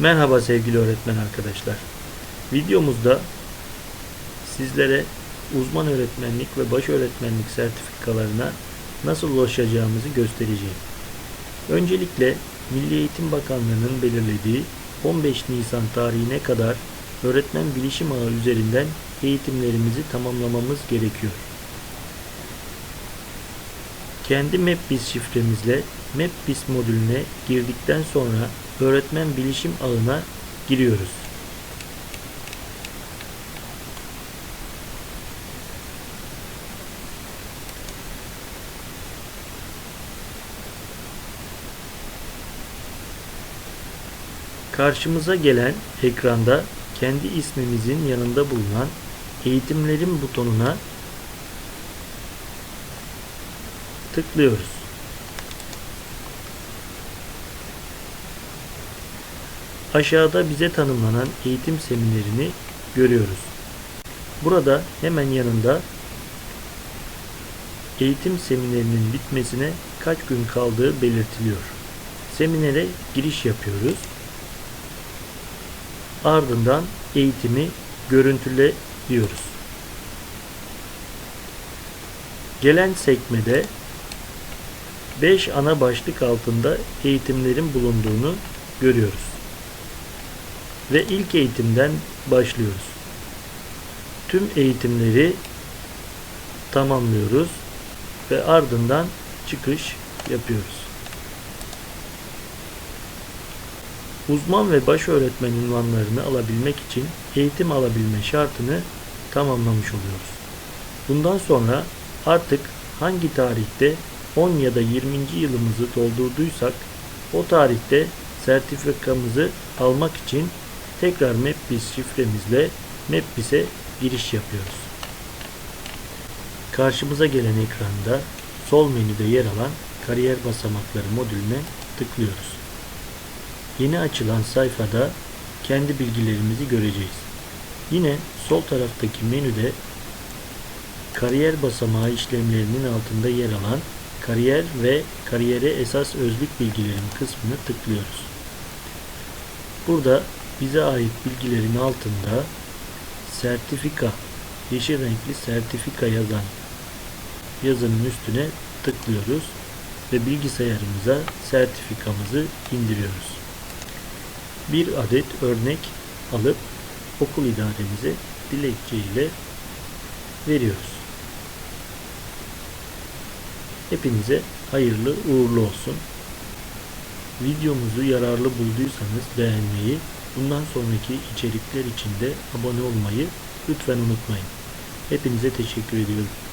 Merhaba sevgili öğretmen arkadaşlar. Videomuzda sizlere uzman öğretmenlik ve baş öğretmenlik sertifikalarına nasıl ulaşacağımızı göstereceğim. Öncelikle Milli Eğitim Bakanlığı'nın belirlediği 15 Nisan tarihine kadar öğretmen bilişim ağı üzerinden eğitimlerimizi tamamlamamız gerekiyor. Kendi MapBiz şifremizle MapBiz modülüne girdikten sonra öğretmen bilişim ağına giriyoruz. Karşımıza gelen ekranda kendi ismimizin yanında bulunan eğitimlerin butonuna tıklıyoruz. Aşağıda bize tanımlanan eğitim seminerini görüyoruz. Burada hemen yanında eğitim seminerinin bitmesine kaç gün kaldığı belirtiliyor. Seminere giriş yapıyoruz. Ardından eğitimi görüntüle diyoruz. Gelen sekmede 5 ana başlık altında eğitimlerin bulunduğunu görüyoruz. Ve ilk eğitimden başlıyoruz. Tüm eğitimleri tamamlıyoruz ve ardından çıkış yapıyoruz. Uzman ve baş öğretmen unvanlarını alabilmek için eğitim alabilme şartını tamamlamış oluyoruz. Bundan sonra artık hangi tarihte 10 ya da 20. yılımızı doldurduysak o tarihte sertifikamızı almak için tekrar MapBiz şifremizle MapBiz'e giriş yapıyoruz. Karşımıza gelen ekranda sol menüde yer alan kariyer basamakları modülüne tıklıyoruz. Yeni açılan sayfada kendi bilgilerimizi göreceğiz. Yine sol taraftaki menüde kariyer basamağı işlemlerinin altında yer alan kariyer ve kariyere esas özlük bilgilerim kısmını tıklıyoruz. Burada bize ait bilgilerin altında sertifika, yeşil renkli sertifika yazan yazının üstüne tıklıyoruz ve bilgisayarımıza sertifikamızı indiriyoruz. Bir adet örnek alıp okul idaremize dilekçe ile veriyoruz. Hepinize hayırlı uğurlu olsun. Videomuzu yararlı bulduysanız beğenmeyi, bundan sonraki içerikler için de abone olmayı lütfen unutmayın. Hepinize teşekkür ediyorum.